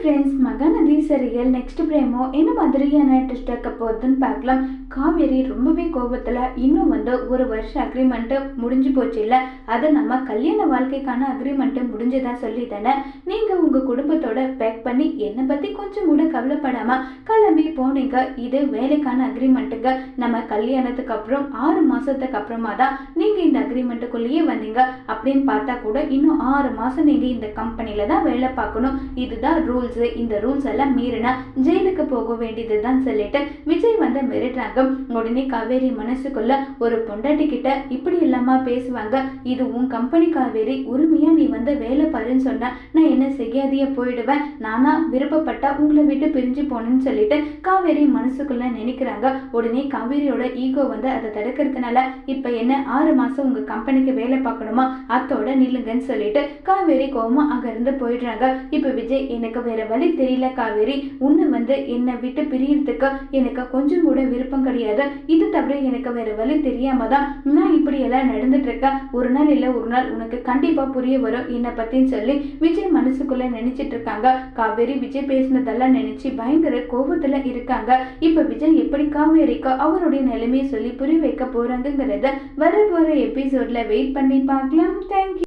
Friends Mahanadi serial next promo என்ன மாதிரியான test இருக்க போகுதுன்னு பார்க்கலாம். காவேரி ரொம்பவே கோபத்தில் இன்னும் வந்து ஒரு வருஷம் அக்ரிமெண்ட்டு முடிஞ்சு போச்சு இல்லை? அது நம்ம கல்யாண வாழ்க்கைக்கான அக்ரிமெண்ட்டு முடிஞ்சதா சொல்லி தானே நீங்கள் உங்கள் குடும்பத்தோட பேக் பண்ணி என்னை பற்றி கொஞ்சம் கூட கவலைப்படாமல் கிளம்பி போனீங்க. இது வேலைக்கான அக்ரிமெண்ட்டுங்க நம்ம கல்யாணத்துக்கு அப்புறம் ஆறு மாதத்துக்கு அப்புறமா தான் நீங்கள் இந்த அக்ரிமெண்ட்டுக்குள்ளேயே வந்தீங்க. அப்படின்னு பார்த்தா கூட இன்னும் ஆறு மாதம் நீங்கள் இந்த கம்பெனியில் தான் வேலை பார்க்கணும். இதுதான் ரூல்ஸு இந்த ரூல்ஸ் எல்லாம் மீறினா ஜெயிலுக்கு போக வேண்டியது தான் சொல்லிட்டு விஜய் வந்து மிரட்டுறாங்க. உடனே காவேரி மனசுக்குள்ள ஒரு பொண்டாட்டி கிட்ட இப்படி இல்லாமல் பேசுவாங்க. இது உன் கம்பெனி காவேரி உரிமையா நீ வந்து வேலை பாருன்னு சொன்ன நான் என்ன செய்யாதையே போயிடுவேன். நானா விருப்பப்பட்டா உங்களை விட்டு பிரிஞ்சு போனேன்னு சொல்லிட்டு காவேரி மனசுக்குள்ள நினைக்கிறாங்க. உடனே காவேரியோட ஈகோ வந்து அதை தடுக்கிறதுனால இப்ப என்ன ஆறு மாசம் உங்க கம்பெனிக்கு வேலை பார்க்கணுமா? அத்தோட நில்லுங்கன்னு சொல்லிட்டு காவேரி கோவமா அங்க இருந்து போயிடுறாங்க. இப்ப விஜய் எனக்கு வேற வழி தெரியல காவேரி. உன்னை வந்து என்னை விட்டு பிரியறதுக்கு எனக்கு கொஞ்சம் கூட விருப்பம் கிடையாது. இது தவிர எனக்கு வேற வழி தெரியாம தான் நான் இப்படி எல்லாம் நடந்துட்டு இருக்கேன். ஒரு நாள் இல்ல ஒரு நாள் உனக்கு கண்டிப்பா புரிய வரும். என்னை பத்தின்னு சொல்லி விஜய் மனசுக்குள்ள நினைச்சிட்டு இருக்காங்க. காவேரி விஜய் பேசினதெல்லாம் நினைச்சு பயங்கர கோபத்துல இருக்காங்க. இப்ப விஜய் எப்படி காவேரிக்கு அவருடைய நிலைமையை சொல்லி புரிய வைக்க போறாங்கிறத வர போற எபிசோட்ல வெயிட் பண்ணி பார்க்கலாம். தேங்க்யூ